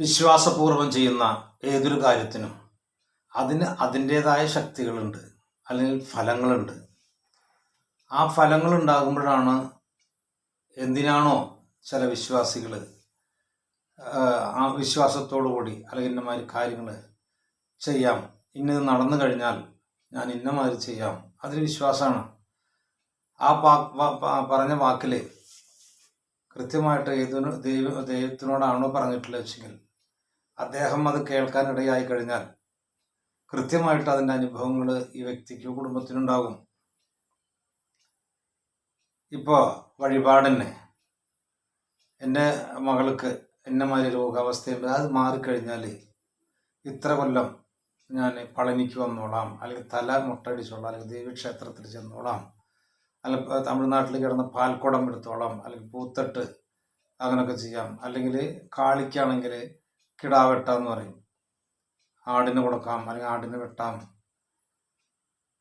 വിശ്വാസപൂർവം ചെയ്യുന്ന ഏതൊരു കാര്യത്തിനും അതിന് അതിന്റേതായ ശക്തികളുണ്ട് അല്ലെങ്കിൽ ഫലങ്ങളുണ്ട്. ആ ഫലങ്ങൾ ഉണ്ടാകുമ്പോഴാണ് എന്തിനാണോ ചില വിശ്വാസികൾ ആ വിശ്വാസത്തോടു കൂടി അല്ലെങ്കിൽ ഇന്നമാതിരി കാര്യങ്ങൾ ചെയ്യാം. ഇന്നത് നടന്നു കഴിഞ്ഞാൽ ഞാൻ ഇന്നമാതിരി ചെയ്യാം. അതിന് വിശ്വാസമാണ്. ആ പറഞ്ഞ വാക്കിൽ കൃത്യമായിട്ട് ഏതൊരു ദൈവ ദൈവത്തിനോടാണോ പറഞ്ഞിട്ടുള്ളത് വെച്ചെങ്കിൽ അദ്ദേഹം അത് കേൾക്കാൻ ഇടയായി കഴിഞ്ഞാൽ കൃത്യമായിട്ട് അതിന്റെ അനുഭവങ്ങൾ ഈ വ്യക്തിക്ക് കുടുംബത്തിനുണ്ടാകും. ഇപ്പോൾ വഴിപാടിന് എന്റെ മകൾക്ക് എന്നെ മാതിരി രോഗാവസ്ഥയുണ്ട്. അത് മാറിക്കഴിഞ്ഞാൽ ഇത്ര കൊല്ലം ഞാൻ പളനിക്ക് വന്നോളാം അല്ലെങ്കിൽ തല മുട്ടടിച്ചോളാം അല്ലെങ്കിൽ ദേവീക്ഷേത്രത്തിൽ ചെന്നോളാം അല്ലെങ്കിൽ തമിഴ്നാട്ടിൽ കിടന്ന പാൽക്കുടം എടുത്തോളാം അല്ലെങ്കിൽ പൂത്തട്ട് അങ്ങനെയൊക്കെ ചെയ്യാം. അല്ലെങ്കിൽ കാളിക്കാണെങ്കിൽ കിടാവെട്ടാന്ന് പറയും. ആടിന് കൊടുക്കാം അല്ലെങ്കിൽ ആടിന് വെട്ടാം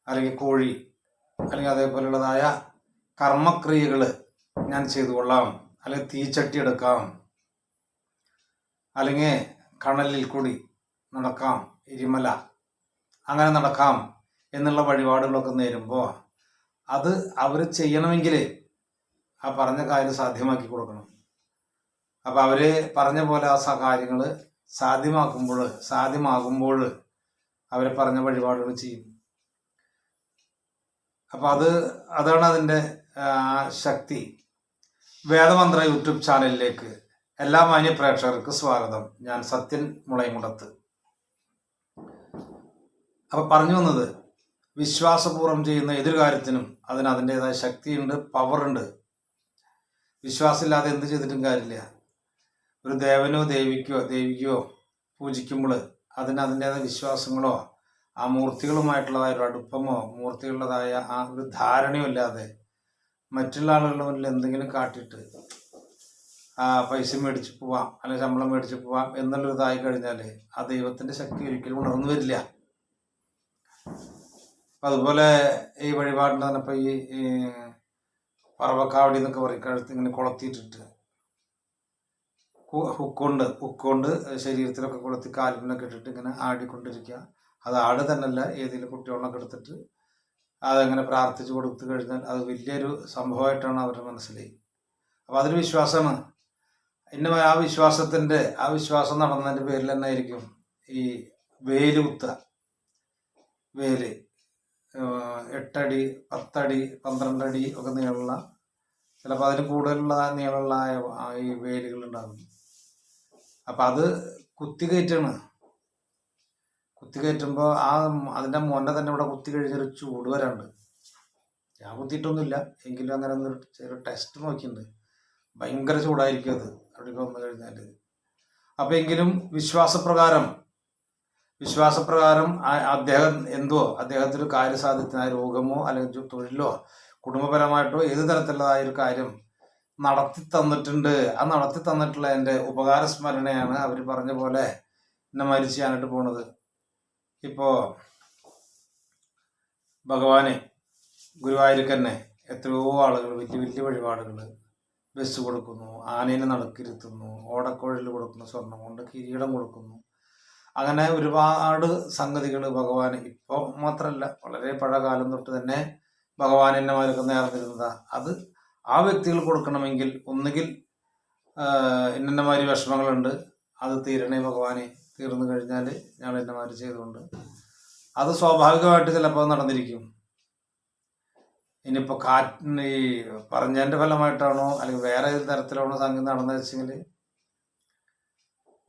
അല്ലെങ്കിൽ കോഴി അല്ലെങ്കിൽ അതേപോലെയുള്ളതായ കർമ്മക്രിയകൾ ഞാൻ ചെയ്തു കൊള്ളാം അല്ലെങ്കിൽ തീച്ചട്ടി എടുക്കാം അല്ലെങ്കിൽ കണലിൽ കൂടി നടക്കാം എരിമല അങ്ങനെ നടക്കാം എന്നുള്ള വഴിപാടുകളൊക്കെ നേരുമ്പോൾ അത് അവർ ചെയ്യണമെങ്കിൽ ആ പറഞ്ഞ കാര്യം സാധ്യമാക്കി കൊടുക്കണം. അപ്പോൾ അവർ പറഞ്ഞ പോലെ ആ കാര്യങ്ങൾ സാധ്യമാക്കുമ്പോൾ സാധ്യമാകുമ്പോൾ അവരെ പറഞ്ഞ വഴിപാടുകൾ ചെയ്യും. അപ്പോൾ അത് അതാണ് അതിന്റെ ശക്തി. വേദമന്ത്ര യൂട്യൂബ് ചാനലിലേക്ക് എല്ലാ മാന്യ പ്രേക്ഷകർക്ക് സ്വാഗതം. ഞാൻ സത്യൻ മുളയമുടത്ത് അപ്പോൾ പറഞ്ഞു വന്നത് വിശ്വാസപൂർവം ചെയ്യുന്ന ഏതൊരു കാര്യത്തിനും അതിന് അതിന്റെതായ ശക്തിയുണ്ട് പവറുണ്ട് വിശ്വാസമില്ലാതെ എന്ത് ചെയ്തിട്ടും കാര്യമില്ല. ഒരു ദേവനോ ദേവിക്കോ ദേവിക്കോ പൂജിക്കുമ്പോൾ അതിന് അതിന്റെതായ വിശ്വാസങ്ങളോ ആ മൂർത്തികളുമായിട്ടുള്ളതായ ഒരു അടുപ്പമോ മൂർത്തികളുടേതായ ആ ഒരു ധാരണയോ ഇല്ലാതെ മറ്റുള്ള ആളുകളുടെ മുന്നിൽ എന്തെങ്കിലും കാട്ടിയിട്ട് പൈസ മേടിച്ച് പോവാം അല്ലെങ്കിൽ ശമ്പളം മേടിച്ച് പോവാം എന്നുള്ളൊരു ഇതായി കഴിഞ്ഞാൽ ആ ദൈവത്തിന്റെ ശക്തി ഒരിക്കലും ഉണർന്നു വരില്ല. അതുപോലെ ഈ വഴിപാടിന് തന്നെ ഈ പറവക്കാവടി എന്നൊക്കെ പറയും കഴുത്ത് ഇങ്ങനെ കൊളത്തിയിട്ടിട്ട്. ഹു- ഹുക്കുകൊണ്ട് ഹുക്കുകൊണ്ട് ശരീരത്തിലൊക്കെ കൊളുത്തി കാലിനൊക്കെ ഇട്ടിട്ട് ഇങ്ങനെ ആടിക്കൊണ്ടിരിക്കുക. അത് ആട് തന്നെയല്ല ഏതെങ്കിലും കുട്ടികളൊക്കെ എടുത്തിട്ട് അതങ്ങനെ പ്രാർത്ഥിച്ചു കൊടുത്തു കഴിഞ്ഞാൽ അത് വലിയൊരു സംഭവമായിട്ടാണ് അവരുടെ മനസ്സിൽ. അപ്പോൾ അതൊരു വിശ്വാസമാണ്. ഇന്ന ആ വിശ്വാസത്തിന്റെ ആ വിശ്വാസം നടന്നതിന്റെ പേരിൽ തന്നെ ആയിരിക്കും ഈ വേൽ കുത്ത വേൽ എട്ടടി പത്തടി പന്ത്രണ്ടടി ഒക്കെ നീളമുള്ള ചിലപ്പോൾ അതിന് കൂടുതലുള്ള നീളമുള്ള ഈ വേലുകൾ ഉണ്ടാകും. അപ്പം അത് കുത്തി കയറ്റാണ്. കുത്തി കയറ്റുമ്പോൾ ആ അതിന്റെ മുന്ന തന്നെ ഇവിടെ കുത്തി കഴിഞ്ഞൊരു ചൂട് വരാണ്ട്. ഞാൻ കുത്തിയിട്ടൊന്നുമില്ല. എങ്കിലും അങ്ങനെ ഒന്നൊരു ചെറിയ ടെസ്റ്റ് നോക്കിയിട്ടുണ്ട്. ഭയങ്കര ചൂടായിരിക്കും അത്. അവിടേക്ക് വന്നു കഴിഞ്ഞാൽ അപ്പം എങ്കിലും വിശ്വാസപ്രകാരം വിശ്വാസപ്രകാരം അദ്ദേഹം എന്തോ അദ്ദേഹത്തിന് കാര്യസാധ്യത്തിനായ രോഗമോ അല്ലെങ്കിൽ തൊഴിലോ കുടുംബപരമായിട്ടോ ഏത് തരത്തിലുള്ളതായ ഒരു കാര്യം നടത്തി തന്നിട്ടുണ്ട്. ആ നടത്തി തന്നിട്ടുള്ള എന്റെ ഉപകാര സ്മരണയാണ് അവർ പറഞ്ഞ പോലെ എന്നെ മരിച്ചു ചെയ്യാനായിട്ട് പോണത്. ഇപ്പോൾ ഭഗവാനെ ഗുരുവായൂർക്ക് തന്നെ എത്രയോ ആളുകൾ വലിയ വലിയ വഴിപാടുകൾ ബസ് കൊടുക്കുന്നു ആനേനെ നടക്കിരുത്തുന്നു ഓടക്കുഴൽ കൊടുക്കുന്നു സ്വർണം കൊണ്ട് കിരീടം കൊടുക്കുന്നു. അങ്ങനെ ഒരുപാട് സംഗതികൾ ഭഗവാൻ ഇപ്പോൾ മാത്രമല്ല വളരെ പഴയകാലം തൊട്ട് തന്നെ ഭഗവാൻ എന്നമാരൊക്കെ നേർന്നിരുന്നതാ. അത് ആ വ്യക്തികൾ കൊടുക്കണമെങ്കിൽ ഒന്നുകിൽ ഇന്നമാതിരി വിഷമങ്ങളുണ്ട് അത് തീരണേ ഭഗവാനെ തീർന്നു കഴിഞ്ഞാൽ ഞങ്ങൾ ഇന്നമാതിരി ചെയ്തുകൊണ്ട്. അത് സ്വാഭാവികമായിട്ട് ചിലപ്പോൾ നടന്നിരിക്കും. ഇനിയിപ്പോൾ കാറ്റിന് ഈ പറഞ്ഞതിന്റെ ഫലമായിട്ടാണോ അല്ലെങ്കിൽ വേറെ ഏത് തരത്തിലാണോ സംഗീതം നടന്നത് വെച്ചെങ്കിൽ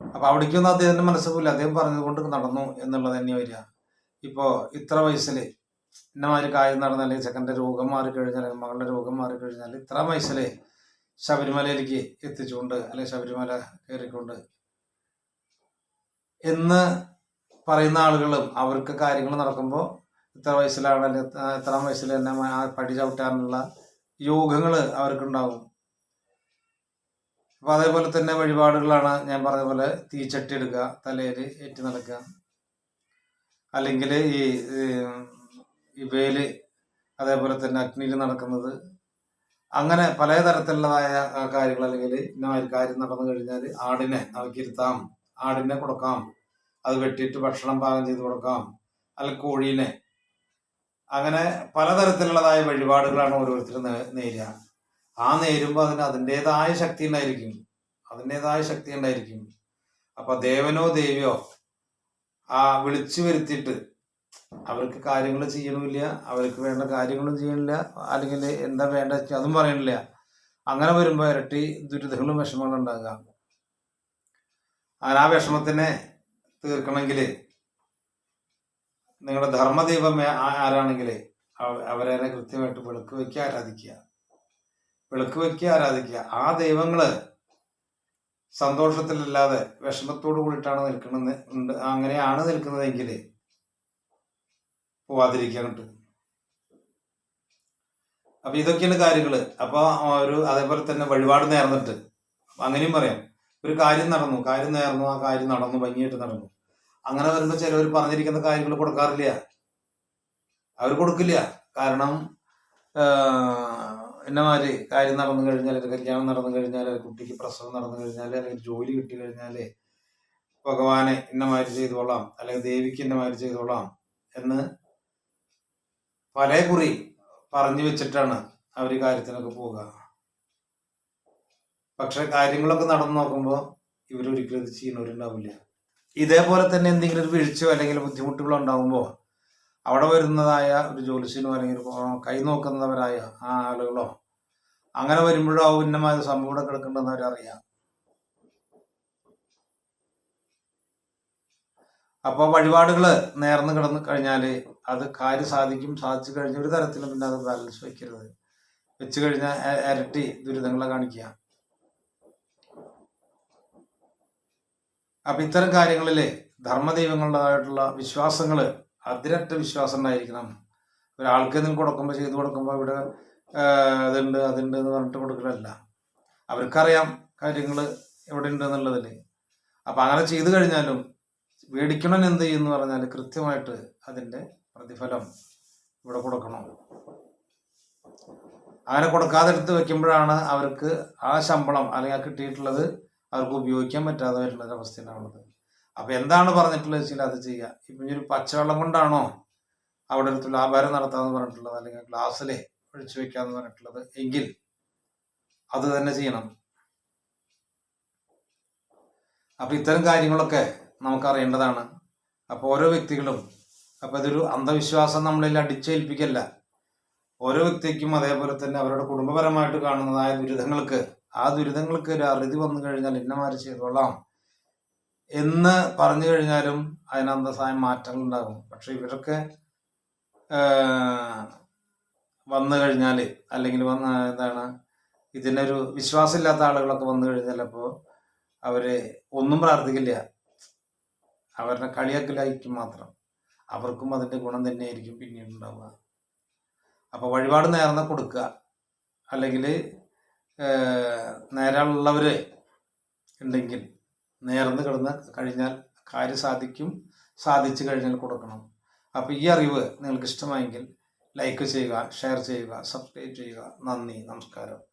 അപ്പം അവിടേക്കൊന്നും അദ്ദേഹത്തിന്റെ മനസ്സ് പോയില്ല അദ്ദേഹം പറഞ്ഞതുകൊണ്ട് നടന്നു എന്നുള്ളത് തന്നെ വരിക. ഇപ്പോൾ ഇത്ര വയസ്സിൽ ഇന്നമാതിരി കാര്യം നടന്നാൽ ചെക്കന്റെ രോഗം മാറിക്കഴിഞ്ഞാൽ മകളുടെ രോഗം മാറിക്കഴിഞ്ഞാൽ ഇത്ര വയസ്സിൽ ശബരിമലയിലേക്ക് എത്തിച്ചുകൊണ്ട് അല്ലെങ്കിൽ ശബരിമല കയറിക്കൊണ്ട് എന്ന് പറയുന്ന ആളുകളും അവർക്ക് കാര്യങ്ങൾ നടക്കുമ്പോൾ ഇത്ര വയസ്സിലാണ് അല്ലെങ്കിൽ ഇത്ര- വയസ്സിൽ തന്നെ പടി ചവിട്ടാനുള്ള യോഗങ്ങൾ അവർക്കുണ്ടാവും. അപ്പൊ അതേപോലെ തന്നെ വഴിപാടുകളാണ് ഞാൻ പറഞ്ഞ പോലെ തീച്ചട്ടി എടുക്കുക തലയിൽ ഏറ്റി നടക്കുക അല്ലെങ്കിൽ ഈ വേൽ അതേപോലെ തന്നെ അഗ്നിയിൽ നടക്കുന്നത്. അങ്ങനെ പല തരത്തിലുള്ളതായ കാര്യങ്ങൾ അല്ലെങ്കിൽ ഇന്ന കാര്യം നടന്നു കഴിഞ്ഞാൽ ആടിനെ അവക്കിരുത്താം ആടിനെ കൊടുക്കാം അത് വെട്ടിയിട്ട് ഭക്ഷണം പാകം ചെയ്ത് കൊടുക്കാം അല്ലെങ്കിൽ കോഴീനെ. അങ്ങനെ പലതരത്തിലുള്ളതായ വഴിപാടുകളാണ് ഓരോരുത്തരും നേരുക ആ നേരുമ്പോൾ അതിന് അതിന്റെതായ ശക്തി ഉണ്ടായിരിക്കും. അതിന്റെതായ ശക്തി ഉണ്ടായിരിക്കും. അപ്പൊ ദേവനോ ദേവിയോ ആ വിളിച്ചു വരുത്തിയിട്ട് അവർക്ക് കാര്യങ്ങൾ ചെയ്യണമില്ല അവർക്ക് വേണ്ട കാര്യങ്ങളും ചെയ്യണില്ല അല്ലെങ്കിൽ എന്താ വേണ്ട അതും പറയണില്ല. അങ്ങനെ വരുമ്പോൾ ഇരട്ടി ദുരിതങ്ങളും വിഷമങ്ങളും ഉണ്ടാകുക. അങ്ങനെ ആ വിഷമത്തിനെ തീർക്കണമെങ്കിൽ നിങ്ങളുടെ ധർമ്മദീപം ആ- ആരാണെങ്കിൽ അവരെ കൃത്യമായിട്ട് വിളക്ക് വെക്കി ആരാധിക്കുക. വിളക്ക് വെക്കി ആരാധിക്കുക. ആ ദൈവങ്ങൾ സന്തോഷത്തിലല്ലാതെ വിഷമത്തോട് കൂടിയിട്ടാണ് നിൽക്കുന്നത് ഉണ്ട് അങ്ങനെയാണ് നിൽക്കുന്നതെങ്കിൽ പോവാതിരിക്കാൻ കിട്ടും അപ്പൊ ഇതൊക്കെയാണ് കാര്യങ്ങൾ. അപ്പൊ ഒരു അതേപോലെ തന്നെ വഴിപാട് നേർന്നിട്ട് അങ്ങനെയും പറയാം. ഒരു കാര്യം നടന്നു. കാര്യം നേർന്നു. ആ കാര്യം നടന്നു. ഭംഗിയായിട്ട് നടന്നു. അങ്ങനെ വരുമ്പോൾ ചിലവർ പറഞ്ഞിരിക്കുന്ന കാര്യങ്ങൾ കൊടുക്കാറില്ല. അവർ കൊടുക്കില്ല. കാരണം എന്നമാര് കാര്യം നടന്നു കഴിഞ്ഞാൽ അല്ലെങ്കിൽ കല്യാണം നടന്നു കഴിഞ്ഞാൽ കുട്ടിക്ക് പ്രസവം നടന്നു കഴിഞ്ഞാൽ അല്ലെങ്കിൽ ജോലി കിട്ടി കഴിഞ്ഞാൽ ഭഗവാനെ ഇന്നമാതിരി ചെയ്തോളാം. അല്ലെങ്കിൽ ദേവിക്ക് ഇന്നമാതിരി ചെയ്തോളാം എന്ന് പല കുറി പറഞ്ഞു വെച്ചിട്ടാണ് അവർ കാര്യത്തിനൊക്കെ പോവുക. പക്ഷെ കാര്യങ്ങളൊക്കെ നടന്നു നോക്കുമ്പോൾ ഇവരൊരിക്കലും ഇത് ചെയ്യുന്നവരുണ്ടാവില്ല. ഇതേപോലെ തന്നെ എന്തെങ്കിലും ഒരു വീഴ്ചയോ അല്ലെങ്കിൽ ബുദ്ധിമുട്ടുകളോ ഉണ്ടാകുമ്പോൾ അവിടെ വരുന്നതായ ഒരു ജോലിസിനോ അല്ലെങ്കിൽ കൈ നോക്കുന്നവരായ ആ ആളുകളോ അങ്ങനെ വരുമ്പോഴോ ഉന്നമായ സംഭവം ഇവിടെ കിടക്കേണ്ടെന്ന് അവരറിയാം. അപ്പോൾ വഴിപാടുകൾ നേർന്ന് കിടന്ന് കഴിഞ്ഞാൽ അത് കാര്യം സാധിക്കും സാധിച്ചു കഴിഞ്ഞ ഒരു തരത്തിലും പിന്നെ അത് ബാലൻസ് വെക്കരുത്. വെച്ച് കഴിഞ്ഞാൽ ഇരട്ടി ദുരിതങ്ങളെ കാണിക്കുക. അപ്പൊ ഇത്തരം കാര്യങ്ങളിൽ ധർമ്മദൈവങ്ങളുടേതായിട്ടുള്ള വിശ്വാസങ്ങൾ അതിരറ്റ വിശ്വാസം ഉണ്ടായിരിക്കണം. ഒരാൾക്ക് എന്തെങ്കിലും കൊടുക്കുമ്പോൾ ചെയ്തു കൊടുക്കുമ്പോൾ ഇവിടെ അതുണ്ട് അതുണ്ട് എന്ന് പറഞ്ഞിട്ട് കൊടുക്കലല്ല. അവർക്കറിയാം കാര്യങ്ങൾ എവിടെ ഉണ്ട് എന്നുള്ളതിൽ അപ്പൊ അങ്ങനെ ചെയ്തു കഴിഞ്ഞാലും മേടിക്കണം എന്ത് ചെയ്യുന്നു പറഞ്ഞാൽ കൃത്യമായിട്ട് അതിന്റെ പ്രതിഫലം ഇവിടെ കൊടുക്കണം. അങ്ങനെ കൊടുക്കാതെ എടുത്ത് വെക്കുമ്പോഴാണ് അവർക്ക് ആ ശമ്പളം അല്ലെങ്കിൽ ആ കിട്ടിയിട്ടുള്ളത് അവർക്ക് ഉപയോഗിക്കാൻ പറ്റാതെ വരുന്ന ഒരു അവസ്ഥ ഉണ്ടാവുന്നത്. അപ്പൊ എന്താണ് പറഞ്ഞിട്ടുള്ളത് വെച്ചാൽ അത് ചെയ്യുക. ഇപ്പം ഒരു പച്ചവെള്ളം കൊണ്ടാണോ അവിടെ ഒരു തുലാഭാരം നടത്താമെന്ന് പറഞ്ഞിട്ടുള്ളത് അല്ലെങ്കിൽ ഗ്ലാസ്സിലെ ഒഴിച്ചു വെക്കാമെന്ന് പറഞ്ഞിട്ടുള്ളത് എങ്കിൽ അത് തന്നെ ചെയ്യണം. അപ്പം ഇത്തരം കാര്യങ്ങളൊക്കെ നമുക്ക് അപ്പോൾ ഓരോ വ്യക്തികളും അപ്പോൾ ഇതൊരു അന്ധവിശ്വാസം നമ്മളിൽ അടിച്ചേൽപ്പിക്കല്ല. ഓരോ വ്യക്തിക്കും അതേപോലെ തന്നെ അവരുടെ കുടുംബപരമായിട്ട് കാണുന്നതായ ദുരിതങ്ങൾക്ക് ആ ദുരിതങ്ങൾക്ക് ഒരു അറുതി വന്നു കഴിഞ്ഞാൽ ഇന്നമാര് ചെയ്തോളാം എന്ന് പറഞ്ഞു കഴിഞ്ഞാലും അതിനന്തസായ മാറ്റങ്ങൾ ഉണ്ടാകും. പക്ഷെ ഇവരൊക്കെ വന്നു കഴിഞ്ഞാൽ അല്ലെങ്കിൽ വന്ന എന്താണ് ഇതിനൊരു വിശ്വാസമില്ലാത്ത ആളുകളൊക്കെ വന്നു കഴിഞ്ഞാൽ അപ്പോൾ അവർ ഒന്നും പ്രാർത്ഥിക്കില്ല. അവരുടെ കളിയാക്കലായിരിക്കും മാത്രം. അവർക്കും അതിന്റെ ഗുണം തന്നെയായിരിക്കും പിന്നീട് ഉണ്ടാവുക അപ്പൊ വഴിപാട് നേർന്ന കൊടുക്കുക. അല്ലെങ്കിൽ നേരാളുള്ളവർ ഉണ്ടെങ്കിൽ നേർന്ന് കിടന്ന് കഴിഞ്ഞാൽ കാര്യം സാധിക്കും. സാധിച്ചു കഴിഞ്ഞാൽ കൊടുക്കണം. അപ്പോൾ ഈ അറിവ് നിങ്ങൾക്ക് ഇഷ്ടമായെങ്കിൽ ലൈക്ക് ചെയ്യുക ഷെയർ ചെയ്യുക സബ്സ്ക്രൈബ് ചെയ്യുക. നന്ദി നമസ്കാരം.